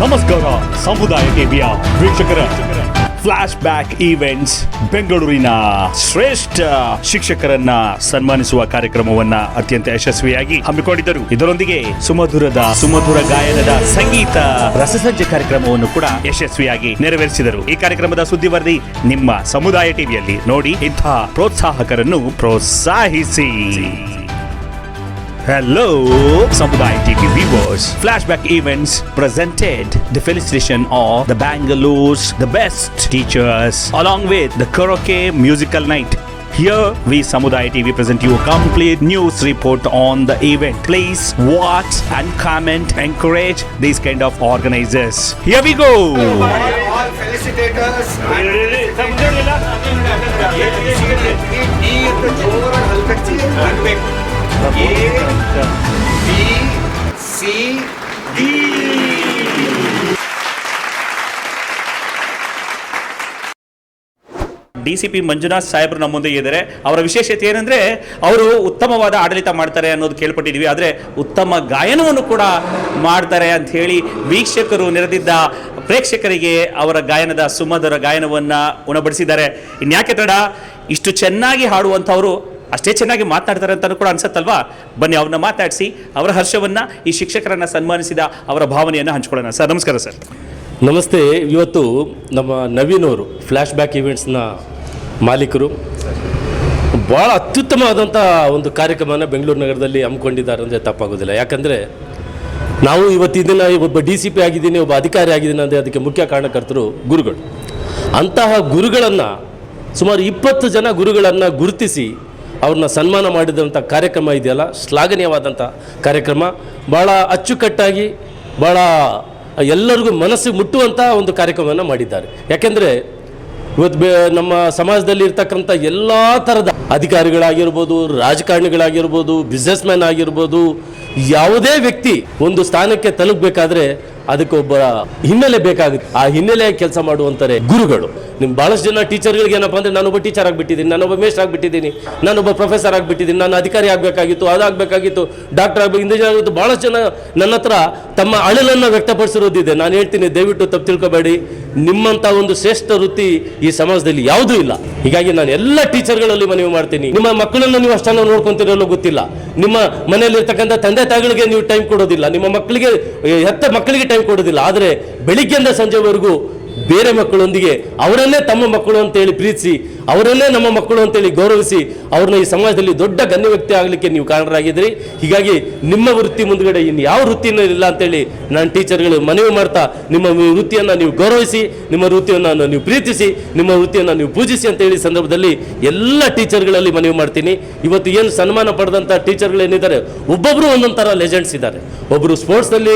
ನಮಸ್ಕಾರ ಸಮುದಾಯ ಟಿವಿಯ ವೀಕ್ಷಕರ. ಫ್ಲಾಶ್ ಬ್ಯಾಕ್ ಈವೆಂಟ್ಸ್ ಬೆಂಗಳೂರಿನ ಶ್ರೇಷ್ಠ ಶಿಕ್ಷಕರನ್ನ ಸನ್ಮಾನಿಸುವ ಕಾರ್ಯಕ್ರಮವನ್ನ ಅತ್ಯಂತ ಯಶಸ್ವಿಯಾಗಿ ಹಮ್ಮಿಕೊಂಡಿದ್ದರು. ಇದರೊಂದಿಗೆ ಸುಮಧುರದ, ಸುಮಧುರ ಗಾಯನದ ಸಂಗೀತ, ರಸಸಜ್ಜೆ ಕಾರ್ಯಕ್ರಮವನ್ನು ಕೂಡ ಯಶಸ್ವಿಯಾಗಿ ನೆರವೇರಿಸಿದರು. ಈ ಕಾರ್ಯಕ್ರಮದ ಸುದ್ದಿ ವರದಿ ನಿಮ್ಮ ಸಮುದಾಯ ಟಿವಿಯಲ್ಲಿ ನೋಡಿ ಇಂತಹ ಪ್ರೋತ್ಸಾಹಕರನ್ನು ಪ್ರೋತ್ಸಾಹಿಸಿ. Hello, Samudaya TV viewers. Flashback events presented the felicitation of the Bangalore's the best teachers along with the karaoke musical night. Here we Samudaya TV present you a complete news report on the event. Please watch and comment, encourage these kind of organizers. Here we go. all felicitators ಈ ಅಂತ ಜೋರಾಗಿ ಹಲ್ಕಚ್ಚಿ ಅನ್ಬೇಕು A B C D C P Manjunath ಸಾಹೇಬರು ನಮ್ಮ ಮುಂದೆ ಇದ್ದಾರೆ ಅವರ ವಿಶೇಷತೆ ಏನಂದ್ರೆ ಅವರು ಉತ್ತಮವಾದ ಆಡಳಿತ ಮಾಡ್ತಾರೆ ಅನ್ನೋದು ಕೇಳ್ಪಟ್ಟಿದ್ವಿ ಆದರೆ ಉತ್ತಮ ಗಾಯನವನ್ನು ಕೂಡ ಮಾಡ್ತಾರೆ ಅಂತ ಹೇಳಿ ವೀಕ್ಷಕರು ನೆರೆದಿದ್ದ ಪ್ರೇಕ್ಷಕರಿಗೆ ಅವರ ಗಾಯನದ ಸುಮಧುರ ಗಾಯನವನ್ನ ಉಣಬಡಿಸಿದ್ದಾರೆ. ಇನ್ಯಾಕೆ ತಡ? ಇಷ್ಟು ಚೆನ್ನಾಗಿ ಹಾಡುವಂಥವರು ಅಷ್ಟೇ ಚೆನ್ನಾಗಿ ಮಾತನಾಡ್ತಾರೆ ಅಂತ ಕೂಡ ಅನ್ಸತ್ತಲ್ವಾ? ಬನ್ನಿ, ಅವ್ರನ್ನ ಮಾತಾಡಿಸಿ, ಅವರ ಹರ್ಷವನ್ನು ಈ ಶಿಕ್ಷಕರನ್ನ ಸನ್ಮಾನಿಸಿದ ಅವರ ಭಾವನೆಯನ್ನು ಹಂಚ್ಕೊಳ್ಳೋಣ. ಸರ್, ನಮಸ್ಕಾರ ಸರ್. ನಮಸ್ತೆ. ಇವತ್ತು ನಮ್ಮ ನವೀನ್ ಅವರು ಫ್ಲ್ಯಾಶ್ ಬ್ಯಾಕ್ ಇವೆಂಟ್ಸ್ನ ಮಾಲೀಕರು. ಭಾಳ ಅತ್ಯುತ್ತಮವಾದಂಥ ಒಂದು ಕಾರ್ಯಕ್ರಮನ ಬೆಂಗಳೂರು ನಗರದಲ್ಲಿ ಹಮ್ಮಿಕೊಂಡಿದ್ದಾರೆ ಅಂದರೆ ತಪ್ಪಾಗೋದಿಲ್ಲ. ಯಾಕಂದರೆ ನಾವು ಇವತ್ತಿನ ಒಬ್ಬ ಡಿ ಸಿ ಪಿ ಆಗಿದ್ದೀನಿ, ಒಬ್ಬ ಅಧಿಕಾರಿ ಆಗಿದ್ದೀನಿ ಅಂದರೆ ಅದಕ್ಕೆ ಮುಖ್ಯ ಕಾರಣಕರ್ತರು ಗುರುಗಳು. ಅಂತಹ ಗುರುಗಳನ್ನು ಸುಮಾರು ಇಪ್ಪತ್ತು ಜನ ಗುರುಗಳನ್ನು ಗುರುತಿಸಿ ಅವ್ರನ್ನ ಸನ್ಮಾನ ಮಾಡಿದಂಥ ಕಾರ್ಯಕ್ರಮ ಇದೆಯಲ್ಲ? ಶ್ಲಾಘನೀಯವಾದಂಥ ಕಾರ್ಯಕ್ರಮ. ಭಾಳ ಅಚ್ಚುಕಟ್ಟಾಗಿ ಭಾಳ ಎಲ್ಲರಿಗೂ ಮನಸ್ಸಿಗೆ ಮುಟ್ಟುವಂಥ ಒಂದು ಕಾರ್ಯಕ್ರಮವನ್ನು ಮಾಡಿದ್ದಾರೆ. ಯಾಕೆಂದರೆ, ಇವತ್ತು ಬೇ, ನಮ್ಮ ಸಮಾಜದಲ್ಲಿ ಇರ್ತಕ್ಕಂಥ ಎಲ್ಲ ಥರದ ಅಧಿಕಾರಿಗಳಾಗಿರ್ಬೋದು, ರಾಜಕಾರಣಿಗಳಾಗಿರ್ಬೋದು ಬಿಸ್ನೆಸ್ ಮ್ಯಾನ್ ಆಗಿರ್ಬೋದು, ಯಾವುದೇ ವ್ಯಕ್ತಿ ಒಂದು ಸ್ಥಾನಕ್ಕೆ ತಲುಪಬೇಕಾದ್ರೆ ಅದಕ್ಕೆ ಒಬ್ಬ ಹಿನ್ನೆಲೆ ಬೇಕಾಗುತ್ತೆ. ಆ ಹಿನ್ನೆಲೆ ಕೆಲಸ ಮಾಡುವಂತಾರೆ ಗುರುಗಳು. ನಿಮ್ ಭಾಳಷ್ಟು ಜನ ಟೀಚರ್ಗಳಿಗೆ ಏನಪ್ಪ ಅಂದರೆ ನಾನೊಬ್ಬ ಟೀಚರ್ ಆಗಿಬಿಟ್ಟಿದ್ದೀನಿ, ನಾನೊಬ್ಬ ಮೇಸ್ಟ್ ಆಗಿಬಿಟ್ಟಿದ್ದೀನಿ, ನಾನೊಬ್ಬ ಪ್ರೊಫೆಸರ್ ಆಗಿಬಿಟ್ಟಿದ್ದೀನಿ, ನಾನು ಅಧಿಕಾರಿ ಆಗಬೇಕಾಗಿತ್ತು, ಅದಾಗಬೇಕಾಗಿತ್ತು, ಡಾಕ್ಟರ್ ಆಗಬೇಕು ಇಂದ ಆಗಿತ್ತು ಭಾಳಷ್ಟು ಜನ ನನ್ನ ಹತ್ರ ತಮ್ಮ ಅಳಲನ್ನು ವ್ಯಕ್ತಪಡಿಸಿರೋದಿದೆ. ನಾನು ಹೇಳ್ತೀನಿ, ದಯವಿಟ್ಟು ತಪ್ಪು ತಿಳ್ಕೊಬೇಡಿ. ನಿಮ್ಮಂಥ ಒಂದು ಶ್ರೇಷ್ಠ ವೃತ್ತಿ ಈ ಸಮಾಜದಲ್ಲಿ ಯಾವುದೂ ಇಲ್ಲ. ಹೀಗಾಗಿ ನಾನು ಎಲ್ಲ ಟೀಚರ್ಗಳಲ್ಲಿ ಮನವಿ ಮಾಡ್ತೀನಿ. ನಿಮ್ಮ ಮಕ್ಕಳನ್ನು ನೀವು ಅಷ್ಟನ್ನು ನೋಡ್ಕೊಂತಿರೋಲ್ಲೋ ಗೊತ್ತಿಲ್ಲ. ನಿಮ್ಮ ಮನೆಯಲ್ಲಿರ್ತಕ್ಕಂಥ ತಂದೆ ತಾಯಿಗಳಿಗೆ ನೀವು ಟೈಮ್ ಕೊಡೋದಿಲ್ಲ. ನಿಮ್ಮ ಮಕ್ಕಳಿಗೆ ಹೆತ್ತ ಮಕ್ಕಳಿಗೆ ಟೈಮ್ ಕೊಡೋದಿಲ್ಲ. ಆದರೆ ಬೆಳಿಗ್ಗೆಯಿಂದ ಸಂಜೆವರೆಗೂ ಬೇರೆ ಮಕ್ಕಳೊಂದಿಗೆ ಅವರನ್ನೇ ತಮ್ಮ ಮಕ್ಕಳು ಅಂತೇಳಿ ಪ್ರೀತಿಸಿ ಅವರನ್ನೇ ನಮ್ಮ ಮಕ್ಕಳು ಅಂತೇಳಿ ಗೌರವಿಸಿ, ಅವ್ರನ್ನ ಈ ಸಮಾಜದಲ್ಲಿ ದೊಡ್ಡ ಗಣ್ಯ ವ್ಯಕ್ತಿ ಆಗಲಿಕ್ಕೆ ನೀವು ಕಾರಣರಾಗಿದ್ದೀರಿ. ಹೀಗಾಗಿ ನಿಮ್ಮ ವೃತ್ತಿ ಮುಂದ್ಗಡೆ ಇನ್ನು ಯಾವ ವೃತ್ತಿನೂ ಇಲ್ಲ ಅಂತೇಳಿ ನಾನು ಟೀಚರ್ಗಳು ಮನವಿ ಮಾಡ್ತಾ, ನಿಮ್ಮ ವೃತ್ತಿಯನ್ನು ನೀವು ಗೌರವಿಸಿ, ನಿಮ್ಮ ವೃತ್ತಿಯನ್ನು ನೀವು ಪ್ರೀತಿಸಿ, ನಿಮ್ಮ ವೃತ್ತಿಯನ್ನು ನೀವು ಪೂಜಿಸಿ ಅಂತೇಳಿ ಹೇಳಿ ಸಂದರ್ಭದಲ್ಲಿ ಎಲ್ಲ ಟೀಚರ್ಗಳಲ್ಲಿ ಮನವಿ ಮಾಡ್ತೀನಿ. ಇವತ್ತು ಏನು ಸನ್ಮಾನ ಪಡೆದಂಥ ಟೀಚರ್ಗಳೇನಿದ್ದಾರೆ ಒಬ್ಬೊಬ್ಬರು ಒಂದೊಂಥರ ಥರ ಲೆಜೆಂಡ್ಸ್ ಇದ್ದಾರೆ. ಒಬ್ಬರು ಸ್ಪೋರ್ಟ್ಸ್ನಲ್ಲಿ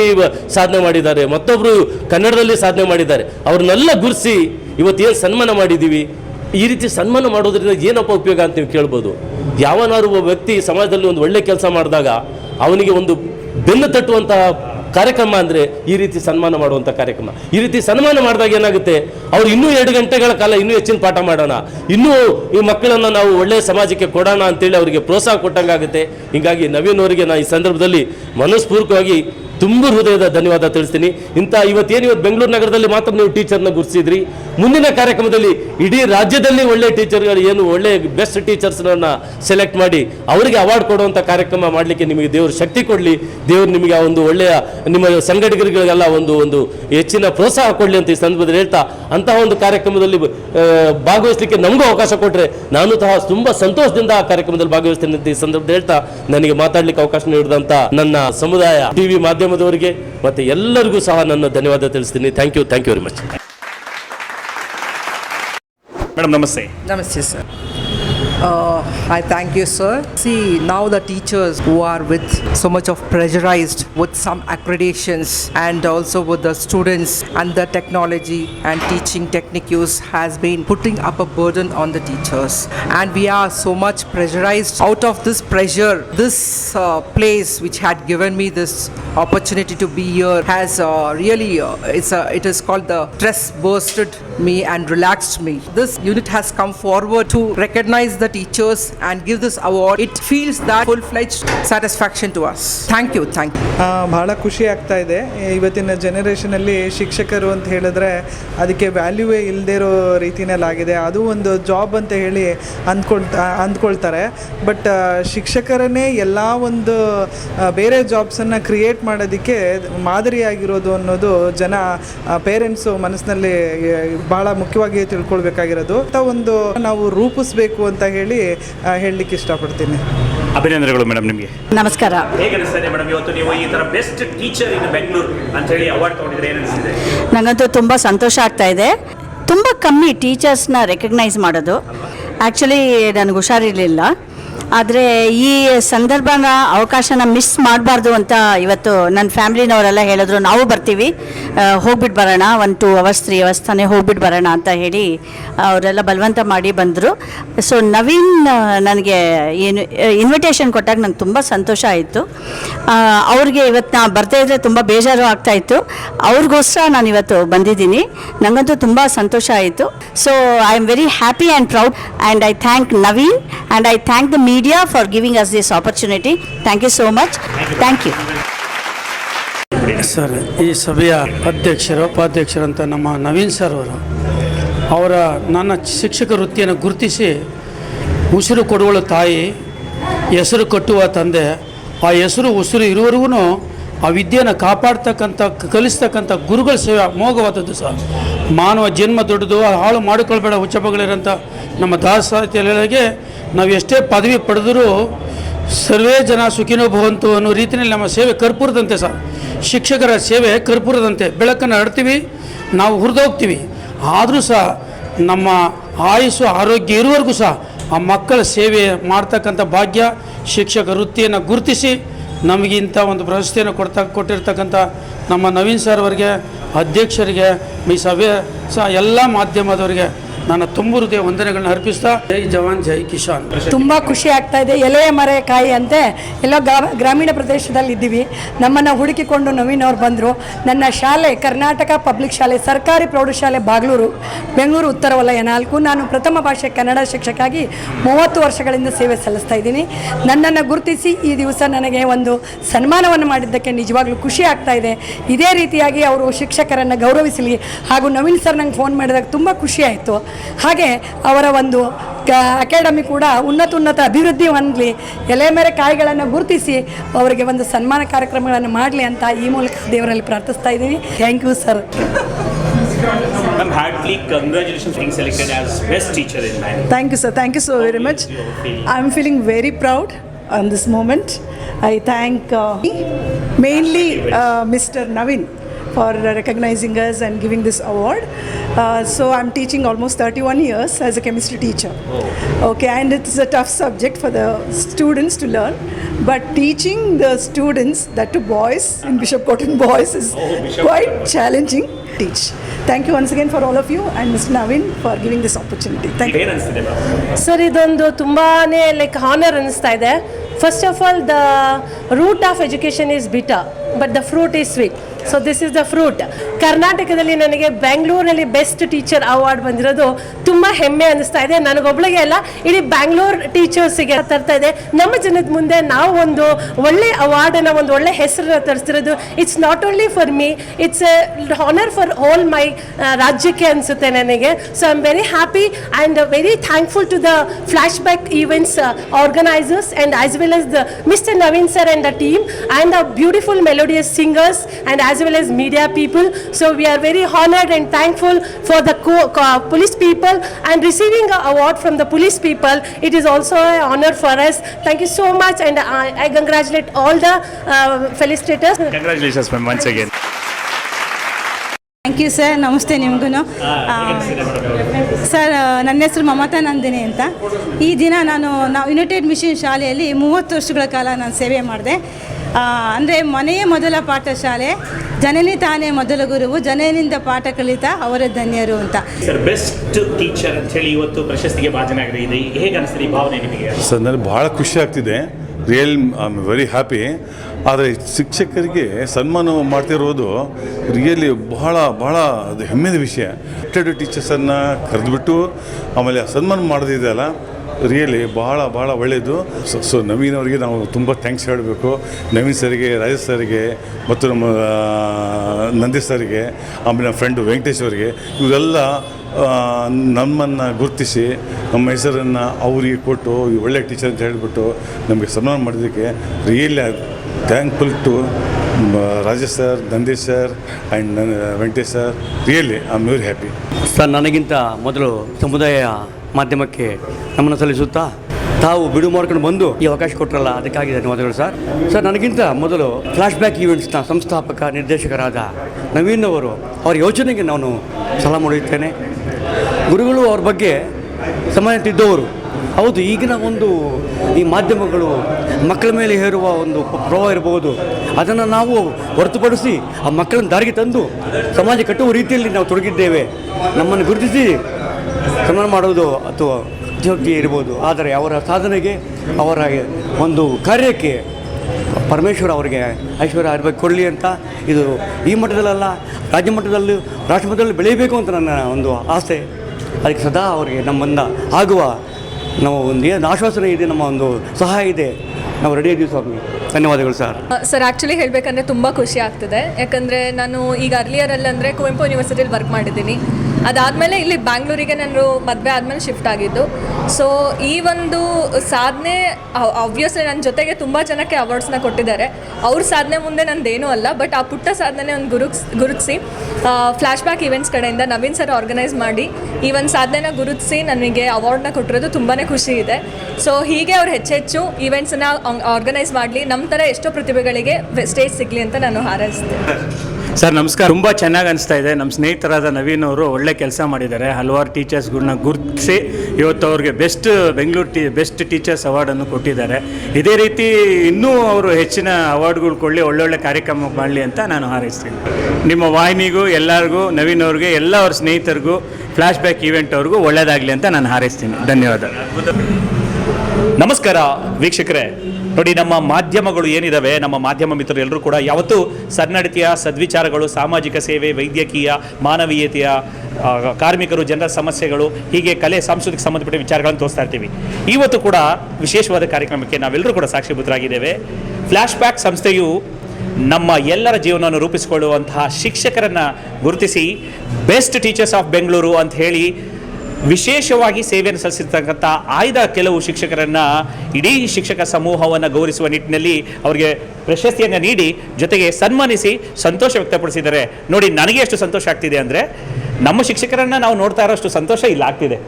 ಸಾಧನೆ ಮಾಡಿದ್ದಾರೆ ಮತ್ತೊಬ್ಬರು ಕನ್ನಡದಲ್ಲಿ ಸಾಧನೆ ಮಾಡಿದ್ದಾರೆ. ಅವ್ರನ್ನೆಲ್ಲ ಗುರುಸಿ ಇವತ್ತು ಏನು ಸನ್ಮಾನ ಮಾಡಿದ್ದೀವಿ ಈ ರೀತಿ ಸನ್ಮಾನ ಮಾಡೋದ್ರಿಂದ ಏನಪ್ಪ ಉಪಯೋಗ ಅಂತ ನೀವು ಕೇಳ್ಬೋದು. ಯಾವನಾರು ಒಬ್ಬ ವ್ಯಕ್ತಿ ಸಮಾಜದಲ್ಲಿ ಒಂದು ಒಳ್ಳೆ ಕೆಲಸ ಮಾಡಿದಾಗ ಅವನಿಗೆ ಒಂದು ಬೆನ್ನು ತಟ್ಟುವಂತಹ ಕಾರ್ಯಕ್ರಮ ಅಂದರೆ ಈ ರೀತಿ ಸನ್ಮಾನ ಮಾಡುವಂಥ ಕಾರ್ಯಕ್ರಮ. ಈ ರೀತಿ ಸನ್ಮಾನ ಮಾಡಿದಾಗ ಏನಾಗುತ್ತೆ? ಅವ್ರು ಇನ್ನೂ ಎರಡು ಗಂಟೆಗಳ ಕಾಲ ಇನ್ನೂ ಹೆಚ್ಚಿನ ಪಾಠ ಮಾಡೋಣ. ಇನ್ನೂ ಈ ಮಕ್ಕಳನ್ನು ನಾವು ಒಳ್ಳೆಯ ಸಮಾಜಕ್ಕೆ ಕೊಡೋಣ ಅಂತೇಳಿ ಅವರಿಗೆ ಪ್ರೋತ್ಸಾಹ ಕೊಟ್ಟಂಗಾಗುತ್ತೆ. ಹೀಗಾಗಿ ನವೀನ್ ಅವರಿಗೆ ನಾನು ಈ ಸಂದರ್ಭದಲ್ಲಿ ಮನಸ್ಪೂರ್ವಕವಾಗಿ ತುಂಬ ಹೃದಯದ ಧನ್ಯವಾದ ತಿಳಿಸ್ತೀನಿ. ಇಂಥ ಇವತ್ತೇನು ಇವತ್ತು ಬೆಂಗಳೂರು ನಗರದಲ್ಲಿ ಮಾತ್ರ ನೀವು ಟೀಚರ್ನ ಗುರುತಿಸಿದ್ರಿ ಮುಂದಿನ ಕಾರ್ಯಕ್ರಮದಲ್ಲಿ ಇಡೀ ರಾಜ್ಯದಲ್ಲಿ ಒಳ್ಳೆ ಟೀಚರ್ಗಳು ಏನು ಒಳ್ಳೆ ಬೆಸ್ಟ್ ಟೀಚರ್ಸ್ನ ಸೆಲೆಕ್ಟ್ ಮಾಡಿ ಅವರಿಗೆ ಅವಾರ್ಡ್ ಕೊಡುವಂಥ ಕಾರ್ಯಕ್ರಮ ಮಾಡಲಿಕ್ಕೆ ನಿಮಗೆ ದೇವರು ಶಕ್ತಿ ಕೊಡಲಿ. ದೇವರು ನಿಮಗೆ ಆ ಒಂದು ಒಳ್ಳೆಯ ನಿಮ್ಮ ಸಂಘಟಕರಿಗೆಲ್ಲ ಒಂದು ಒಂದು ಹೆಚ್ಚಿನ ಪ್ರೋತ್ಸಾಹ ಕೊಡಲಿ ಅಂತ ಈ ಸಂದರ್ಭದಲ್ಲಿ ಹೇಳ್ತಾ ಅಂತಹ ಒಂದು ಕಾರ್ಯಕ್ರಮದಲ್ಲಿ ಭಾಗವಹಿಸಲಿಕ್ಕೆ ನಮಗೂ ಅವಕಾಶ ಕೊಟ್ಟರೆ ನಾನು ಸಹ ತುಂಬ ಸಂತೋಷದಿಂದ ಆ ಕಾರ್ಯಕ್ರಮದಲ್ಲಿ ಭಾಗವಹಿಸ್ತೇನೆ ಅಂತ ಈ ಸಂದರ್ಭದಲ್ಲಿ ಹೇಳ್ತಾ, ನನಗೆ ಮಾತಾಡಲಿಕ್ಕೆ ಅವಕಾಶ ನೀಡಿದಂಥ ನನ್ನ ಸಮುದಾಯ ಟಿವಿ ಮಾಧ್ಯಮದವರಿಗೆ ಮತ್ತೆ ಎಲ್ಲರಿಗೂ ಸಹ ನನ್ನ ಧನ್ಯವಾದ ತಿಳಿಸ್ತೀನಿ. Thank you thank you very much madam ನಮಸ್ತೆ. ನಮಸ್ತೆ sir. I thank you, sir. See, now the teachers who are with so much of pressurized with some accreditations and also with the students and the technology and teaching technique use has been putting up a burden on the teachers. And we are so much pressurized. Out of this pressure, this uh, place which had given me this opportunity to be here has uh, really, uh, it's a, it is called the stress bursted me and relaxed me. This unit has come forward to recognize the teachers and give this award, it feels that full-fledged satisfaction to us. Thank you, thank you. ಭಾಳ ಖುಷಿ ಆಗ್ತಾ ಇದೆ. ಇವತ್ತಿನ ಜನರೇಷನಲ್ಲಿ ಶಿಕ್ಷಕರು ಅಂತ ಹೇಳಿದ್ರೆ ಅದಕ್ಕೆ ವ್ಯಾಲ್ಯೂವೇ ಇಲ್ಲದೇ ಇರೋ ರೀತಿನಲ್ಲಿ ಆಗಿದೆ ಅದು ಒಂದು ಜಾಬ್ ಅಂತ ಹೇಳಿ ಅಂದ್ಕೊಳ್ತಾ ಅಂದ್ಕೊಳ್ತಾರೆ. ಬಟ್ ಶಿಕ್ಷಕರನ್ನೇ ಎಲ್ಲ ಒಂದು ಬೇರೆ ಜಾಬ್ಸನ್ನು ಕ್ರಿಯೇಟ್ ಮಾಡೋದಕ್ಕೆ ಮಾದರಿಯಾಗಿರೋದು ಅನ್ನೋದು ಜನ ಪೇರೆಂಟ್ಸು ಮನಸ್ಸಿನಲ್ಲಿ ಭಾಳ ಮುಖ್ಯವಾಗಿ ತಿಳ್ಕೊಳ್ಬೇಕಾಗಿರೋದು. ಅಂತ ಒಂದು ನಾವು ರೂಪಿಸ್ಬೇಕು ಅಂತ ಹೇಳಿ ಹೇಳಲಿಕ್ಕೆ ಇಷ್ಟಪಡ್ತೀನಿ. ಅಭಿನಂದನೆಗಳು ಮೇಡಮ್ ನಿಮಗೆ. ನಮಸ್ಕಾರ. ಹೇಗೆ ಅನಿಸ್ತದೆ ಮೇಡಮ್ ಇವತ್ತು ನೀವು ಈ ತರ ಬೆಸ್ಟ್ ಟೀಚರ್ ಇನ್ ಬೆಂಗಳೂರು ಅಂತ ಹೇಳಿ ಅವಾರ್ಡ್ ತಗೊಂಡಿದ್ರೆ ಏನು ಅನಿಸ್ತಿದೆ ನನಗಂತೂ ತುಂಬ ಸಂತೋಷ ಆಗ್ತಾ ಇದೆ. ತುಂಬ ಕಮ್ಮಿ ಟೀಚರ್ಸ್ನ ರೆಕಗ್ನೈಸ್ ಮಾಡೋದು. ಆ್ಯಕ್ಚುಲಿ ನನಗೆ ಹುಷಾರಿರಲಿಲ್ಲ. ಆದರೆ ಈ ಸಂದರ್ಭನ ಅವಕಾಶನ ಮಿಸ್ ಮಾಡಬಾರ್ದು ಅಂತ ಇವತ್ತು ನನ್ನ ಫ್ಯಾಮ್ಲಿನವರೆಲ್ಲ ಹೇಳಿದ್ರು. ನಾವು ಬರ್ತೀವಿ. ಹೋಗ್ಬಿಟ್ಟು ಬರೋಣ. ಒಂದು ಟೂ ಅವರ್ಸ್ ತ್ರೀ ಅವರ್ಸ್ ತಾನೇ ಹೋಗ್ಬಿಟ್ಟು ಬರೋಣ ಅಂತ ಹೇಳಿ ಅವರೆಲ್ಲ ಬಲವಂತ ಮಾಡಿ ಬಂದರು. ಸೊ ನವೀನ್ ನನಗೆ ಏನು ಇನ್ವಿಟೇಷನ್ ಕೊಟ್ಟಾಗ ನಂಗೆ ತುಂಬ ಸಂತೋಷ ಆಯಿತು. ಅವ್ರಿಗೆ ಇವತ್ತು ನಾ ಬರ್ತಾ ಇದ್ದರೆ ತುಂಬ ಬೇಜಾರು ಆಗ್ತಾಯಿತ್ತು ಅವ್ರಿಗೋಸ್ಕರ ನಾನು ಇವತ್ತು ಬಂದಿದ್ದೀನಿ. ನನಗಂತೂ ತುಂಬ ಸಂತೋಷ ಆಯಿತು. So I am very happy and proud and I thank Naveen and I thank the media for giving us this opportunity thank you so much Thank you sir, ಈ ಸಭೆಯ ಅಧ್ಯಕ್ಷರು ಉಪಾಧ್ಯಕ್ಷರಂತ ನಮ್ಮ ನವೀನ್ ಸರ್ ಅವರು, ಅವರ ನನ್ನ ಶಿಕ್ಷಕ ವೃತ್ತಿಯನ್ನು ಗುರುತಿಸಿ ಉಸಿರು ಕೊಡುವಳು ತಾಯಿ, ಹೆಸರು ಕಟ್ಟುವ ತಂದೆ, ಆ ಹೆಸರು, ಉಸಿರು ಇರುವವರೆಗೂ ಆ ವಿದ್ಯೆಯನ್ನು ಕಾಪಾಡ್ತಕ್ಕಂಥ, ಕಲಿಸ್ತಕ್ಕಂಥ ಗುರುಗಳ ಸೇವೆ ಅಮೋಘವಾದದ್ದು ಸರ್. ಮಾನವ ಜನ್ಮ ದೊಡ್ಡದು, ಹಾಳು ಮಾಡಿಕೊಳ್ಬೇಡ ಹುಚ್ಚಪ್ಪಗಳಿರೋಂಥ ನಮ್ಮ ದಾಸಾಹಿತ್ಯಗಳಿಗೆ ನಾವು ಎಷ್ಟೇ ಪದವಿ ಪಡೆದರೂ ಸರ್ವೇ ಜನ ಸುಖಿನೋ ಭವಂತು ಅನ್ನೋ ರೀತಿಯಲ್ಲಿ ನಮ್ಮ ಸೇವೆ ಕರ್ಪೂರದಂತೆ ಸರ್. ಶಿಕ್ಷಕರ ಸೇವೆ ಕರ್ಪೂರದಂತೆ. ಬೆಳಕನ್ನು ಹಡ್ತೀವಿ ನಾವು ಹುರಿದೋಗ್ತೀವಿ. ಆದರೂ ಸಹ ನಮ್ಮ ಆಯುಸ್ಸು, ಆರೋಗ್ಯ ಇರುವವರೆಗೂ ಸಹ ಆ ಮಕ್ಕಳ ಸೇವೆ ಮಾಡ್ತಕ್ಕಂಥ ಭಾಗ್ಯ ಶಿಕ್ಷಕ ವೃತ್ತಿಯನ್ನು ಗುರುತಿಸಿ ನಮಗೆ ಇಂಥ ಒಂದು ಪ್ರಶಸ್ತಿಯನ್ನು ಕೊಡ್ತಾ, ಕೊಟ್ಟಿರ್ತಕ್ಕಂಥ ನಮ್ಮ ನವೀನ್ ಸರ್ ಅವರಿಗೆ, ಅಧ್ಯಕ್ಷರಿಗೆ, ಈ ಸಭೆ ಸಹ ಎಲ್ಲ ಮಾಧ್ಯಮದವರಿಗೆ ನನ್ನ ತುಂಬು ಹೃದಯ ವಂದನೆಗಳನ್ನ ಅರ್ಪಿಸ್ತಾ, ಜೈ ಜವಾನ್, ಜೈ ಕಿಶಾನ್ ತುಂಬ ಖುಷಿ ಆಗ್ತಾ ಇದೆ. ಎಲೆಯ ಮರೆ ಕಾಯಿ ಅಂತೆ ಎಲ್ಲೋ ಗ್ರಾ- ಗ್ರಾಮೀಣ ಪ್ರದೇಶದಲ್ಲಿ ಇದ್ದೀವಿ ನಮ್ಮನ್ನು ಹುಡುಕಿಕೊಂಡು ನವೀನ್ ಅವ್ರು ಬಂದರು. ನನ್ನ ಶಾಲೆ, ಕರ್ನಾಟಕ ಪಬ್ಲಿಕ್ ಶಾಲೆ, ಸರ್ಕಾರಿ ಪ್ರೌಢಶಾಲೆ, ಬಾಗ್ಲೂರು, ಬೆಂಗಳೂರು ಉತ್ತರ ವಲಯ ನಾಲ್ಕು. ನಾನು ಪ್ರಥಮ ಭಾಷೆ ಕನ್ನಡ ಶಿಕ್ಷಕಾಗಿ ಮೂವತ್ತು ವರ್ಷಗಳಿಂದ ಸೇವೆ ಸಲ್ಲಿಸ್ತಾ ಇದ್ದೀನಿ. ನನ್ನನ್ನು ಗುರುತಿಸಿ ಈ ದಿವಸ ನನಗೆ ಒಂದು ಸನ್ಮಾನವನ್ನು ಮಾಡಿದ್ದಕ್ಕೆ ನಿಜವಾಗ್ಲೂ ಖುಷಿ ಆಗ್ತಾ ಇದೆ. ಇದೇ ರೀತಿಯಾಗಿ ಅವರು ಶಿಕ್ಷಕರನ್ನು ಗೌರವಿಸಲಿ. ಹಾಗೂ ನವೀನ್ ಸರ್ ನಂಗೆ ಫೋನ್ ಮಾಡಿದಾಗ ತುಂಬ ಖುಷಿ ಆಯಿತು. ಹಾಗೆ ಅವರ ಒಂದು ಕ ಅಕಾಡೆಮಿ ಕೂಡ ಉನ್ನತ ಉನ್ನತ ಅಭಿವೃದ್ಧಿ ಹೊಂದಲಿ. ಎಲೆ ಮೇರೆ ಕಾಯಿಗಳನ್ನು ಗುರುತಿಸಿ ಅವರಿಗೆ ಒಂದು ಸನ್ಮಾನ ಕಾರ್ಯಕ್ರಮಗಳನ್ನು ಮಾಡಲಿ ಅಂತ ಈ ಮೂಲಕ ದೇವರಲ್ಲಿ ಪ್ರಾರ್ಥಿಸ್ತಾ ಇದ್ದೀನಿ. Thank you sir thank you sir thank you so very much I am feeling very proud on this moment I thank mainly mister Naveen for recognizing us and giving this award. Uh, so I'm teaching almost 31 years as a chemistry teacher. Okay, and it's a tough subject for the students to learn. But teaching the students, that to boys in Bishop Cotton boys, is quite challenging. Teach. Thank you once again for all of you and Mr. Navin for giving this opportunity. Thank you. ಏನು ಅನಿಸ್ತಿದೆ ma'am sir ಇದೊಂದು ತುಂಬಾ like honour ಅನಿಸ್ತಾ ಇದೆ first of all the root of education is bitter but the fruit is sweet So this is the fruit ಕರ್ನಾಟಕದಲ್ಲಿ ನನಗೆ ಬೆಂಗಳೂರಲ್ಲಿ best teacher award ಬಂದಿರೋದು ತುಂಬ ಹೆಮ್ಮೆ ಅನಿಸ್ತಾ ಇದೆ. ನನಗೊಬ್ಳಿಗೆ ಅಲ್ಲ, ಇಡೀ ಬ್ಯಾಂಗ್ಳೂರ್ ಟೀಚರ್ಸ್ಗೆ ತರ್ತಾ ಇದೆ. ನಮ್ಮ ಜನದ ಮುಂದೆ ನಾವು ಒಂದು ಒಳ್ಳೆ ಅವಾರ್ಡನ್ನು ಒಂದು ಒಳ್ಳೆ ಹೆಸರನ್ನು ತರಿಸಿರೋದು it's not only for me it's a honour for all my ರಾಜ್ಯಕ್ಕೆ ಅನಿಸುತ್ತೆ ನನಗೆ. So I am very happy and very thankful to the flash back events organisers and as well as the mister Naveen sir sir the team and and beautiful melodious singers and as well as media people. So we are very honored and thankful for the co- co- police people and receiving an award from the police people. It is also an honor for us. Thank you so much and I, I congratulate all the uh, felicitators. Congratulations ma'am once again. Thank you sir ನಮಸ್ತೆ ನಿಮಗೂ sir ನನ್ನ ಹೆಸರು ಮಮತಾ ನಂದಿನಿ ಅಂತ ಈ ದಿನ ನಾನು ನಾವು United mission ಶಾಲೆಯಲ್ಲಿ ಮೂವತ್ತು ವರ್ಷಗಳ ಕಾಲ ನಾನು ಸೇವೆ ಮಾಡಿದೆ ಅಂದರೆ ಮನೆಯೇ ಮೊದಲ ಪಾಠಶಾಲೆ ಜನನಿ ತಾನೇ ಮೊದಲ ಗುರುವು ಜನನಿಂದ ಪಾಠ ಕಲಿತ ಅವರ ಧನ್ಯರು ಅಂತ. ಸರ್ ಬೆಸ್ಟ್ ಟೀಚರ್ ಅಂತ ಹೇಳಿ ಇವತ್ತು ಪ್ರಶಸ್ತಿಗೆ ಭಾಜನಾಗಿದೆ ಇದೆ ಹೇಗೆ ಅನಿಸ್ತದೆ ಈ ಭಾವನೆ ನಿಮಗೆ? ಸರ್ ನನಗೆ ಭಾಳ ಖುಷಿ ಆಗ್ತಿದೆ. Real I am very happy ಆದರೆ ಶಿಕ್ಷಕರಿಗೆ ಸನ್ಮಾನ ಮಾಡ್ತಿರೋದು ರಿಯಲಿ ಬಹಳ ಬಹಳ ಅದು ಹೆಮ್ಮೆದ ವಿಷಯ. ಟೀಚರ್ಸನ್ನು ಕರೆದುಬಿಟ್ಟು ಆಮೇಲೆ ಸನ್ಮಾನ ಮಾಡೋದಿದೆಯಲ್ಲ ರಿಯಲಿ ಬಹಳ ಭಾಳ ಒಳ್ಳೆಯದು ಸೊ ನವೀನ್ ಅವರಿಗೆ ನಾವು ತುಂಬ ಥ್ಯಾಂಕ್ಸ್ ಹೇಳಬೇಕು. ನವೀನ್ ಸರ್ಗೆ, ರಾಜೇಶ್ ಸರಿಗೆ, ಮತ್ತು ನಮ್ಮ ನಂದಿ ಸರ್ಗೆ, ಆಮೇಲೆ ನಮ್ಮ ಫ್ರೆಂಡು ವೆಂಕಟೇಶ್ ಅವರಿಗೆ, ಇವರೆಲ್ಲ ನಮ್ಮನ್ನು ಗುರುತಿಸಿ, ನಮ್ಮ ಹೆಸರನ್ನು ಅವರಿಗೆ ಕೊಟ್ಟು ಒಳ್ಳೆ ಟೀಚರ್ ಅಂತ ಹೇಳಿಬಿಟ್ಟು ನಮಗೆ ಸನ್ಮಾನ ಮಾಡಿದ್ದಕ್ಕೆ really thankful to Rajesh sir Nandish sir and Venkatesh sir. Really I am very happy sir, ನನಗಿಂತ ಮೊದಲು ಸಮುದಾಯ ಮಾಧ್ಯಮಕ್ಕೆ ನಮ್ಮನ್ನು ಸಲ್ಲಿಸುತ್ತಾ ತಾವು ಬಿಡು ಮಾಡ್ಕೊಂಡು ಬಂದು ಈ ಅವಕಾಶ ಕೊಟ್ಟರಲ್ಲ ಅದಕ್ಕಾಗಿ ಧನ್ಯವಾದಗಳು ಸರ್. ಸರ್, ನನಗಿಂತ ಮೊದಲು ಫ್ಲಾಶ್ ಬ್ಯಾಕ್ ಈವೆಂಟ್ಸ್ನ ಸಂಸ್ಥಾಪಕ, ನಿರ್ದೇಶಕರಾದ ನವೀನ್ ಅವರು ಅವರ ಯೋಚನೆಗೆ ನಾನು ಸಲಹೆ ಮಾಡುತ್ತೇನೆ ಗುರುಗಳು ಅವ್ರ ಬಗ್ಗೆ ಸಮಾನ ತಿದ್ದವರು ಹೌದು, ಈಗಿನ ಒಂದು ಈ ಮಾಧ್ಯಮಗಳು ಮಕ್ಕಳ ಮೇಲೆ ಹೇರುವ ಒಂದು ಪ್ರಭಾವ ಇರಬಹುದು. ಅದನ್ನು ನಾವು ಹೊರತುಪಡಿಸಿ ಆ ಮಕ್ಕಳನ್ನು ದಾರಿಗೆ ತಂದು ಸಮಾಜ ಕಟ್ಟುವ ರೀತಿಯಲ್ಲಿ ನಾವು ತೊಡಗಿದ್ದೇವೆ. ನಮ್ಮನ್ನು ಗುರುತಿಸಿ ಸನ್ಮಾನ ಮಾಡೋದು ಅಥವಾ ಉದ್ಯೋಗಿ ಇರ್ಬೋದು. ಆದರೆ ಅವರ ಸಾಧನೆಗೆ ಅವರ ಒಂದು ಕಾರ್ಯಕ್ಕೆ ಪರಮೇಶ್ವರ ಅವರಿಗೆ ಐಶ್ವರ್ಯ ಆಗಿರ್ಬೇಕು ಕೊಡಲಿ ಅಂತ ಇದು ಈ ಮಟ್ಟದಲ್ಲ ರಾಜ್ಯ ಮಟ್ಟದಲ್ಲೂ ರಾಷ್ಟ್ರ ಮಟ್ಟದಲ್ಲಿ ಅಂತ ನನ್ನ ಒಂದು ಆಸೆ. ಅದಕ್ಕೆ ಸದಾ ಅವರಿಗೆ ನಮ್ಮಿಂದ ಆಗುವ ನಾವು ಒಂದು ಏನು ಆಶ್ವಾಸನೆ ಇದೆ, ನಮ್ಮ ಒಂದು ಸಹಾಯ ಇದೆ. ನಾವು ರೆಡಿ ಇದ್ದೀವಿ ಸ್ವಾಮಿ. ಧನ್ಯವಾದಗಳು ಸರ್. ಸರ್ ಆ್ಯಕ್ಚುಲಿ ಹೇಳಬೇಕಂದ್ರೆ ತುಂಬ ಖುಷಿ ಆಗ್ತದೆ. ಯಾಕಂದರೆ ನಾನು ಈಗ ಅರ್ಲಿಯರಲ್ಲಿ ಅಂದರೆ ಕುವೆಂಪು ಯೂನಿವರ್ಸಿಟಿಯಲ್ಲಿ ವರ್ಕ್ ಮಾಡಿದ್ದೀನಿ. ಅದಾದಮೇಲೆ ಇಲ್ಲಿ ಬ್ಯಾಂಗ್ಳೂರಿಗೆ ನಾನು ಮದುವೆ ಆದಮೇಲೆ ಶಿಫ್ಟ್ ಆಗಿದ್ದು. ಸೊ ಈ ಒಂದು ಸಾಧನೆ ಆಬ್ವಿಯಸ್ಲಿ ನನ್ನ ಜೊತೆಗೆ ತುಂಬ ಜನಕ್ಕೆ ಅವಾರ್ಡ್ಸ್ನ ಕೊಟ್ಟಿದ್ದಾರೆ. ಅವ್ರ ಸಾಧನೆ ಮುಂದೆ ನಂದೇನೂ ಅಲ್ಲ ಬಟ್ ಆ ಪುಟ್ಟ ಸಾಧನೆ ಒಂದು ಗುರುಕ್ಸ್ ಗುರುತಿಸಿ ಫ್ಲ್ಯಾಶ್ ಬ್ಯಾಕ್ ಈವೆಂಟ್ಸ್ ಕಡೆಯಿಂದ ನವೀನ್ ಸರ್ ಆರ್ಗನೈಸ್ ಮಾಡಿ ಈ ಒಂದು ಸಾಧನೆನ ಗುರುತಿಸಿ ನನಗೆ ಅವಾರ್ಡ್ನ ಕೊಟ್ಟಿರೋದು ತುಂಬಾ ಖುಷಿ ಇದೆ. ಸೊ ಹೀಗೆ ಅವ್ರು ಹೆಚ್ಚೆಚ್ಚು ಈವೆಂಟ್ಸನ್ನ ಆರ್ಗನೈಸ್ ಮಾಡಲಿ. ನಮ್ಮ ಥರ ಎಷ್ಟೋ ಪ್ರತಿಭೆಗಳಿಗೆ ಸ್ಟೇಜ್ ಸಿಗಲಿ ಅಂತ ನಾನು ಹಾರೈಸ್ತೇನೆ. ಸರ್, ನಮಸ್ಕಾರ. ತುಂಬ ಚೆನ್ನಾಗಿ ಅನಿಸ್ತಾ ಇದೆ. ನಮ್ಮ ಸ್ನೇಹಿತರಾದ ನವೀನ್ ಅವರು ಒಳ್ಳೆ ಕೆಲಸ ಮಾಡಿದ್ದಾರೆ. ಹಲವಾರು ಟೀಚರ್ಸ್ಗಳನ್ನ ಗುರುತಿಸಿ ಇವತ್ತು ಅವ್ರಿಗೆ ಬೆಸ್ಟ್ ಬೆಂಗಳೂರು ಟೀ ಬೆಸ್ಟ್ ಟೀಚರ್ಸ್ ಅವಾರ್ಡನ್ನು ಕೊಟ್ಟಿದ್ದಾರೆ. ಇದೇ ರೀತಿ ಇನ್ನೂ ಅವರು ಹೆಚ್ಚಿನ ಅವಾರ್ಡ್ಗಳು ಕೊಳ್ಳಿ ಒಳ್ಳೊಳ್ಳೆ ಕಾರ್ಯಕ್ರಮ ಮಾಡಲಿ ಅಂತ ನಾನು ಹಾರೈಸ್ತೀನಿ. ನಿಮ್ಮ ವಾಹಿನಿಗೂ, ಎಲ್ಲರಿಗೂ, ನವೀನ್ ಅವ್ರಿಗೆ, ಎಲ್ಲ ಅವ್ರ ಸ್ನೇಹಿತರಿಗೂ ಫ್ಲ್ಯಾಶ್ ಬ್ಯಾಕ್ ಈವೆಂಟ್ ಅವ್ರಿಗೂ ಒಳ್ಳೆಯದಾಗಲಿ ಅಂತ ನಾನು ಹಾರೈಸ್ತೀನಿ. ಧನ್ಯವಾದ. ನಮಸ್ಕಾರ ವೀಕ್ಷಕರೇ. ನೋಡಿ, ನಮ್ಮ ಮಾಧ್ಯಮಗಳು ಏನಿದಾವೆ? ನಮ್ಮ ಮಾಧ್ಯಮ ಮಿತ್ರರು ಎಲ್ಲರೂ ಕೂಡ ಯಾವತ್ತೂ ಸನ್ನಡತೆಯ, ಸದ್ವಿಚಾರಗಳು, ಸಾಮಾಜಿಕ ಸೇವೆ, ವೈದ್ಯಕೀಯ, ಮಾನವೀಯತೆಯ ಕಾರ್ಮಿಕರು, ಜನರ ಸಮಸ್ಯೆಗಳು, ಹೀಗೆ ಕಲೆ, ಸಾಂಸ್ಕೃತಿಕ ಸಂಬಂಧಪಟ್ಟ ವಿಚಾರಗಳನ್ನು ತೋರಿಸ್ತಾ ಇರ್ತೀವಿ. ಇವತ್ತು ಕೂಡ ವಿಶೇಷವಾದ ಕಾರ್ಯಕ್ರಮಕ್ಕೆ ನಾವೆಲ್ಲರೂ ಕೂಡ ಸಾಕ್ಷಿಭೂತರಾಗಿದ್ದೇವೆ. ಫ್ಲ್ಯಾಶ್ ಬ್ಯಾಕ್ ಸಂಸ್ಥೆಯು ನಮ್ಮ ಎಲ್ಲರ ಜೀವನವನ್ನು ರೂಪಿಸಿಕೊಳ್ಳುವಂತಹ ಶಿಕ್ಷಕರನ್ನು ಗುರುತಿಸಿ ಬೆಸ್ಟ್ ಟೀಚರ್ಸ್ ಆಫ್ ಬೆಂಗಳೂರು ಅಂತ ಹೇಳಿ ವಿಶೇಷವಾಗಿ ಸೇವೆಯನ್ನು ಸಲ್ಲಿಸಿರ್ತಕ್ಕಂಥ ಆಯ್ದ ಕೆಲವು ಶಿಕ್ಷಕರನ್ನ ಇಡೀ ಶಿಕ್ಷಕ ಸಮೂಹವನ್ನು ಗೌರವಿಸುವ ನಿಟ್ಟಿನಲ್ಲಿ ಅವರಿಗೆ ಪ್ರಶಸ್ತಿಯನ್ನು ನೀಡಿ ಜೊತೆಗೆ ಸನ್ಮಾನಿಸಿ ಸಂತೋಷ ವ್ಯಕ್ತಪಡಿಸಿದ್ದಾರೆ. ನೋಡಿ, ನನಗೆ ಎಷ್ಟು ಸಂತೋಷ ಆಗ್ತಿದೆ ಅಂದರೆ ನಮ್ಮ ಶಿಕ್ಷಕರನ್ನು ನಾವು ನೋಡ್ತಾ ಇರೋಷ್ಟು ಸಂತೋಷ ಇಲ್ಲ, ಆಗ್ತಿದೆ.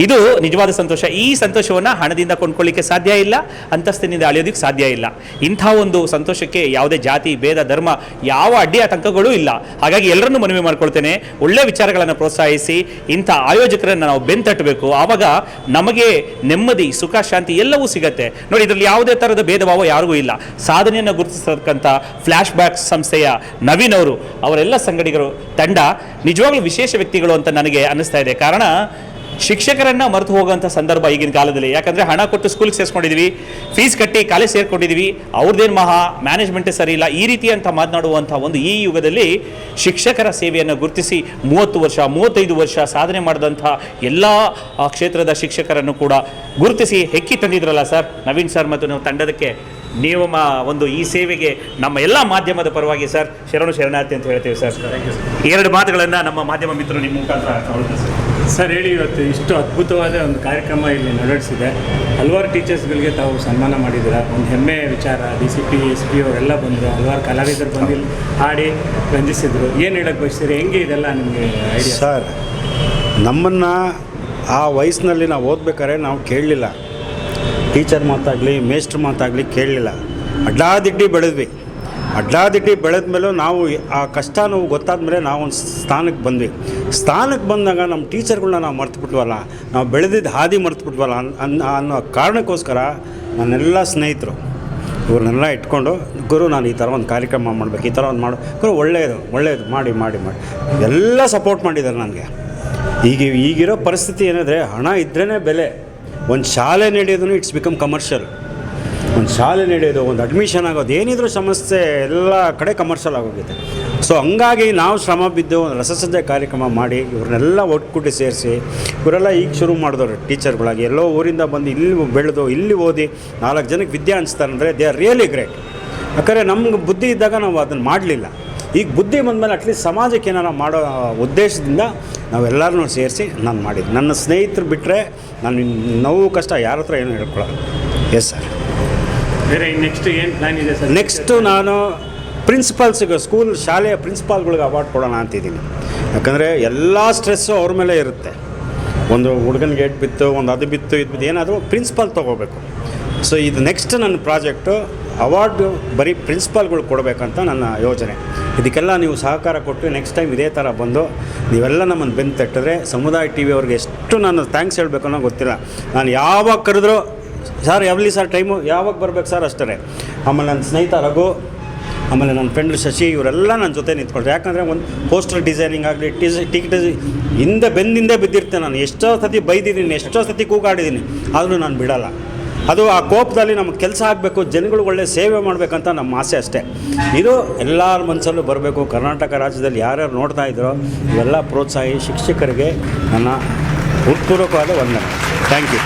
ಇದು ನಿಜವಾದ ಸಂತೋಷ. ಈ ಸಂತೋಷವನ್ನು ಹಣದಿಂದ ಕೊಂಡ್ಕೊಳ್ಳಿಕ್ಕೆ ಸಾಧ್ಯ ಇಲ್ಲ, ಅಂತಸ್ತಿನಿಂದ ಅಳೆಯೋದಕ್ಕೆ ಸಾಧ್ಯ ಇಲ್ಲ. ಇಂಥ ಒಂದು ಸಂತೋಷಕ್ಕೆ ಯಾವುದೇ ಜಾತಿ, ಭೇದ, ಧರ್ಮ ಯಾವ ಅಡ್ಡಿ ಆತಂಕಗಳೂ ಇಲ್ಲ. ಹಾಗಾಗಿ ಎಲ್ಲರನ್ನು ಮನವಿ ಮಾಡ್ಕೊಳ್ತೇನೆ. ಒಳ್ಳೆ ವಿಚಾರಗಳನ್ನು ಪ್ರೋತ್ಸಾಹಿಸಿ, ಇಂಥ ಆಯೋಜಕರನ್ನು ನಾವು ಬೆಂತಟ್ಟಬೇಕು. ಆವಾಗ ನಮಗೆ ನೆಮ್ಮದಿ, ಸುಖ, ಶಾಂತಿ ಎಲ್ಲವೂ ಸಿಗತ್ತೆ. ನೋಡಿ, ಇದರಲ್ಲಿ ಯಾವುದೇ ಥರದ ಭೇದ ಭಾವ ಯಾರಿಗೂ ಇಲ್ಲ. ಸಾಧನೆಯನ್ನು ಗುರುತಿಸತಕ್ಕಂಥ ಫ್ಲ್ಯಾಶ್ ಬ್ಯಾಕ್ ಸಂಸ್ಥೆಯ ನವೀನ್ ಅವರು, ಅವರೆಲ್ಲ ಸಂಗಡಿಗರು ತಂಡ ನಿಜವಾಗ್ಲೂ ವಿಶೇಷ ವ್ಯಕ್ತಿಗಳು ಅಂತ ನನಗೆ ಅನ್ನಿಸ್ತಾ ಇದೆ. ಕಾರಣ ಶಿಕ್ಷಕರನ್ನ ಮರೆತು ಹೋಗುವಂಥ ಸಂದರ್ಭ ಈಗಿನ ಕಾಲದಲ್ಲಿ. ಯಾಕಂದರೆ ಹಣ ಕೊಟ್ಟು ಸ್ಕೂಲ್ಗೆ ಸೇರಿಸ್ಕೊಂಡಿದ್ವಿ ಫೀಸ್ ಕಟ್ಟಿ ಕಾಲೇಜ್ ಸೇರ್ಕೊಂಡಿದ್ವಿ ಅವ್ರದ್ದೇನು ಮಹಾ ಮ್ಯಾನೇಜ್ಮೆಂಟೇ ಸರಿ ಇಲ್ಲ ಈ ರೀತಿಯಂತ ಮಾತನಾಡುವಂಥ ಒಂದು ಈ ಯುಗದಲ್ಲಿ ಶಿಕ್ಷಕರ ಸೇವೆಯನ್ನು ಗುರುತಿಸಿ ಮೂವತ್ತು ವರ್ಷ ಮೂವತ್ತೈದು ವರ್ಷ ಸಾಧನೆ ಮಾಡಿದಂಥ ಎಲ್ಲ ಕ್ಷೇತ್ರದ ಶಿಕ್ಷಕರನ್ನು ಕೂಡ ಗುರುತಿಸಿ ಹೆಕ್ಕಿ ತಂದಿದ್ರಲ್ಲ ಸರ್ ನವೀನ್ ಸರ್ ಮತ್ತು ನಾವು ತಂಡದಕ್ಕೆ ನೀವು ಮಾ ಒಂದು ಈ ಸೇವೆಗೆ ನಮ್ಮ ಎಲ್ಲ ಮಾಧ್ಯಮದ ಪರವಾಗಿ ಸರ್ ಶರಣು ಶರಣಾರ್ಥಿ ಅಂತ ಹೇಳ್ತೀವಿ ಸರ್ ಎರಡು ಮಾತುಗಳನ್ನು ನಮ್ಮ ಮಾಧ್ಯಮ ಮಿತ್ರರು ನಿಮ್ಮ ಮುಖಾಂತರ ಸರ್, ಹೇಳಿ ಇವತ್ತು ಇಷ್ಟು ಅದ್ಭುತವಾದ ಒಂದು ಕಾರ್ಯಕ್ರಮ ಇಲ್ಲಿ ನಡೆಸಿದೆ. ಹಲವಾರು ಟೀಚರ್ಸ್ಗಳಿಗೆ ತಾವು ಸನ್ಮಾನ ಮಾಡಿದ್ದೀರಾ? ಒಂದು ಹೆಮ್ಮೆಯ ವಿಚಾರ, D C P, S P ಅವರೆಲ್ಲ ಬಂದರು, ಹಲವಾರು ಕಲಾವಿದರು ಬಂದು ಹಾಡಿ ರಂಜಿಸಿದರು. ಏನು ಹೇಳಕ್ಕೆ ಬಯಸ್ತೀರಿ? ಹೆಂಗೆ ಇದೆಲ್ಲ ನಿಮಗೆ ಐಡಿಯಾ ಸರ್, ನಮ್ಮನ್ನು ಆ ವಯಸ್ಸಿನಲ್ಲಿ ನಾವು ಓದ್ಬೇಕಾದ್ರೆ ನಾವು ಕೇಳಲಿಲ್ಲ. ಟೀಚರ್ ಮಾತಾಗಲಿ ಮೇಸ್ಟ್ರ್ ಮಾತಾಗಲಿ ಕೇಳಲಿಲ್ಲ. ಅಡ್ಡಾದಿಡ್ಡಿ ಬೆಳೆದ್ವಿ. ಅಡ್ಡಾದಿಡ್ಡಿ ಬೆಳೆದ ಮೇಲೂ ನಾವು ಆ ಕಷ್ಟ ನೋವು ಗೊತ್ತಾದ ಮೇಲೆ ನಾವು ಒಂದು ಸ್ಥಾನಕ್ಕೆ ಬಂದ್ವಿ. ಸ್ಥಾನಕ್ಕೆ ಬಂದಾಗ ನಮ್ಮ ಟೀಚರ್ಗಳನ್ನ ನಾವು ಮರ್ತುಬಿಟ್ವಲ್ಲ, ನಾವು ಬೆಳೆದಿದ್ದ ಹಾದಿ ಮರ್ತುಬಿಟ್ವಲ್ಲ ಅನ್ ಅನ್ನೋ ಕಾರಣಕ್ಕೋಸ್ಕರ ನನ್ನೆಲ್ಲ ಸ್ನೇಹಿತರು, ಇವ್ರನ್ನೆಲ್ಲ ಇಟ್ಕೊಂಡು, ಗುರು ನಾನು ಈ ಥರ ಒಂದು ಕಾರ್ಯಕ್ರಮ ಮಾಡಬೇಕು, ಈ ಥರ ಒಂದು ಮಾಡು, ಗುರು ಒಳ್ಳೆಯದು ಒಳ್ಳೆಯದು, ಮಾಡಿ ಮಾಡಿ ಮಾಡಿ. ಎಲ್ಲ ಸಪೋರ್ಟ್ ಮಾಡಿದ್ದಾರೆ ನನಗೆ. ಈಗ ಈಗಿರೋ ಪರಿಸ್ಥಿತಿ ಏನಂದರೆ ಹಣ ಇದ್ರೇ ಬೆಲೆ. ಒಂದು ಶಾಲೆ ನಡೆಯೋದನ್ನು ಇಟ್ಸ್ ಬಿಕಮ್ ಕಮರ್ಷಿಯಲ್ ಒಂದು ಶಾಲೆ ನಡೆಯೋದು, ಒಂದು ಅಡ್ಮಿಷನ್ ಆಗೋದು, ಏನಿದ್ರೂ ಸಮಸ್ಯೆ ಎಲ್ಲ ಕಡೆ ಕಮರ್ಷಿಯಲ್ ಆಗೋಗಿದೆ. ಸೊ ಹಂಗಾಗಿ ನಾವು ಶ್ರಮ ಬಿದ್ದು ಒಂದು ರಸಸಜ್ಜೆ ಕಾರ್ಯಕ್ರಮ ಮಾಡಿ, ಇವ್ರನ್ನೆಲ್ಲ ಒಟ್ಟುಕೂಡಿ ಸೇರಿಸಿ, ಇವರೆಲ್ಲ ಈಗ ಶುರು ಮಾಡಿದವರು ಟೀಚರ್ಗಳಾಗಿ ಎಲ್ಲೋ ಊರಿಂದ ಬಂದು ಇಲ್ಲಿ ಬೆಳೆದು, ಇಲ್ಲಿ ಓದಿ, ನಾಲ್ಕು ಜನಕ್ಕೆ ವಿದ್ಯೆ ಅಂದರೆ ದೇ ಆರ್ ರಿಯಲಿ ಗ್ರೇಟ್ ಯಾಕಂದರೆ ನಮ್ಗೆ ಬುದ್ಧಿ ಇದ್ದಾಗ ನಾವು ಅದನ್ನು ಮಾಡಲಿಲ್ಲ. ಈಗ ಬುದ್ಧಿ ಬಂದಮೇಲೆ ಅಟ್ಲೀಸ್ಟ್ ಸಮಾಜಕ್ಕೆ ಏನಾರ ಮಾಡೋ ಉದ್ದೇಶದಿಂದ ನಾವೆಲ್ಲರನ್ನೂ ಸೇರಿಸಿ ನಾನು ಮಾಡಿದ್ದೆ. ನನ್ನ ಸ್ನೇಹಿತರು ಬಿಟ್ಟರೆ ನಾನು ನೋವು, ಕಷ್ಟ ಯಾರ ಹತ್ರ ಏನೂ ಹೇಳ್ಕೊಳ್ಳೋಲ್ಲ ಎಸ್ ಸರ್ ಬೇರೆ ನೆಕ್ಸ್ಟ್ ಏನು ನೆಕ್ಸ್ಟು ನಾನು ಪ್ರಿನ್ಸಿಪಾಲ್ಸಿಗೆ ಸ್ಕೂಲ್ ಶಾಲೆಯ ಪ್ರಿನ್ಸಿಪಾಲ್ಗಳಿಗೆ ಅವಾರ್ಡ್ ಕೊಡೋಣ ಅಂತಿದ್ದೀನಿ. ಯಾಕಂದರೆ ಎಲ್ಲ ಸ್ಟ್ರೆಸ್ಸು ಅವ್ರ ಮೇಲೆ ಇರುತ್ತೆ. ಒಂದು ಹುಡುಗನ ಗೇಟ್ ಬಿತ್ತು, ಒಂದು ಅದು ಬಿತ್ತು, ಇದು ಬಿತ್ತು, ಏನಾದರೂ ಪ್ರಿನ್ಸಿಪಾಲ್ ತೊಗೋಬೇಕು. ಸೊ ಇದು ನೆಕ್ಸ್ಟ್ ನನ್ನ ಪ್ರಾಜೆಕ್ಟು ಅವಾರ್ಡು ಬರೀ ಪ್ರಿನ್ಸಿಪಾಲ್ಗಳು ಕೊಡಬೇಕಂತ ನನ್ನ ಯೋಜನೆ. ಇದಕ್ಕೆಲ್ಲ ನೀವು ಸಹಕಾರ ಕೊಟ್ಟು ನೆಕ್ಸ್ಟ್ ಟೈಮ್ ಇದೇ ಥರ ಬಂದು ನೀವೆಲ್ಲ ನಮ್ಮನ್ನು ಬೆನ್ನು ತಟ್ಟಿದ್ರೆ ಸಮುದಾಯ ಟಿ ವಿ ಅವ್ರಿಗೆ ಎಷ್ಟು ನಾನು ಥ್ಯಾಂಕ್ಸ್ ಹೇಳಬೇಕು ಅನ್ನೋ ಗೊತ್ತಿಲ್ಲ. ನಾನು ಯಾವಾಗ ಕರೆದ್ರೂ ಸರ್, ಯಾವಲಿ ಸರ್ ಟೈಮು ಯಾವಾಗ ಬರ್ಬೇಕು ಸರ್ ಅಷ್ಟೇ ಆಮೇಲೆ ನನ್ನ ಸ್ನೇಹಿತ ರಘು, ಆಮೇಲೆ ನನ್ನ ಫ್ರೆಂಡ್ ಶಶಿ, ಇವರೆಲ್ಲ ನನ್ನ ಜೊತೆ ನಿಂತ್ಕೊಂಡ್ರು. ಯಾಕಂದರೆ ಒಂದು ಪೋಸ್ಟರ್ ಡಿಸೈನಿಂಗ್ ಆಗಲಿ ಟಿಸ್ ಟಿಕೆಟ್ ಹಿಂದೆ ಬೆಂದಿಂದೆ ಬಿದ್ದಿರ್ತೇನೆ ನಾನು. ಎಷ್ಟೋ ಸತಿ ಬೈದಿದ್ದೀನಿ, ಎಷ್ಟೋ ಸತಿ ಕೂಗಾಡಿದ್ದೀನಿ, ಆದರೂ ನಾನು ಬಿಡೋಲ್ಲ. ಅದು ಆ ಕೋಪದಲ್ಲಿ ನಮಗೆ ಕೆಲಸ ಆಗಬೇಕು ಜನಗಳು ಒಳ್ಳೆ ಸೇವೆ ಮಾಡಬೇಕಂತ ನಮ್ಮ ಆಸೆ ಅಷ್ಟೇ. ಇದು ಎಲ್ಲರ ಮನಸ್ಸಲ್ಲೂ ಬರಬೇಕು. ಕರ್ನಾಟಕ ರಾಜ್ಯದಲ್ಲಿ ಯಾರ್ಯಾರು ನೋಡ್ತಾ ಇದ್ರೋ, ಇವೆಲ್ಲ ಪ್ರೋತ್ಸಾಹಿ ಶಿಕ್ಷಕರಿಗೆ ನನ್ನ ಹೃತ್ಪೂರ್ವಕವಾದ ವಂದನೆ. ಥ್ಯಾಂಕ್ ಯು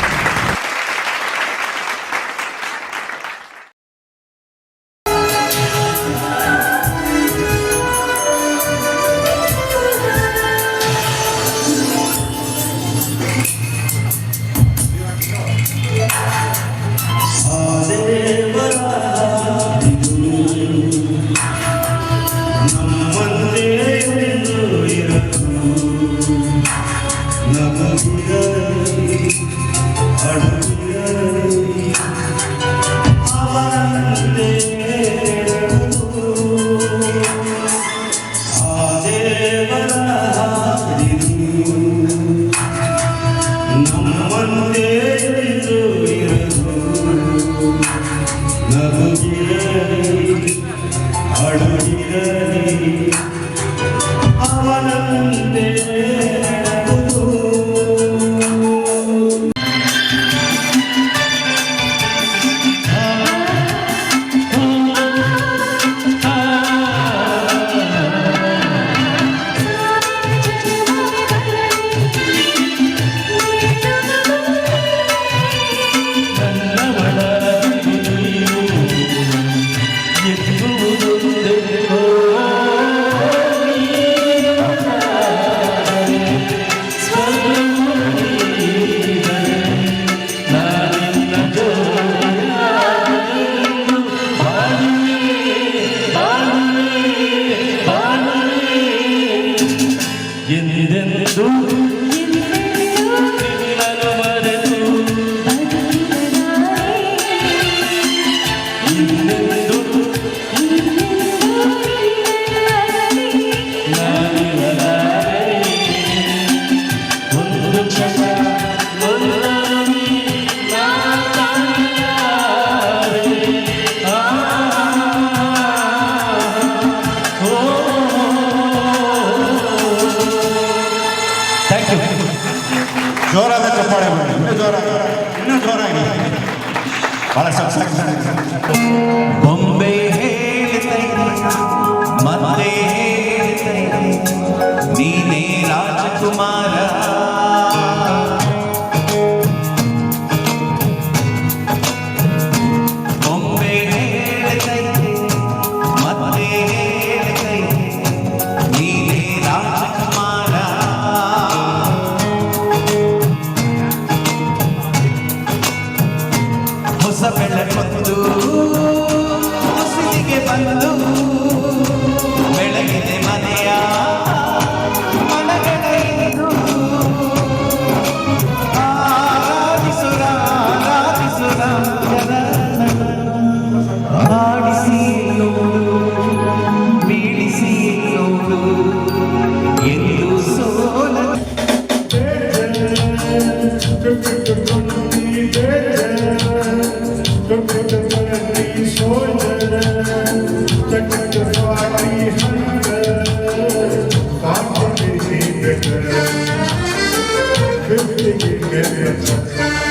ಬಹಳ మోసమెళ్ళకొద్దు yüreğimde bir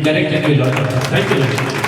ಈ ಕರೆಕ್ಟ್ ಥ್ಯಾಂಕ್ ಯು ನಮ್ಮಂತೆ ಇರಲು ನಗುಗೆ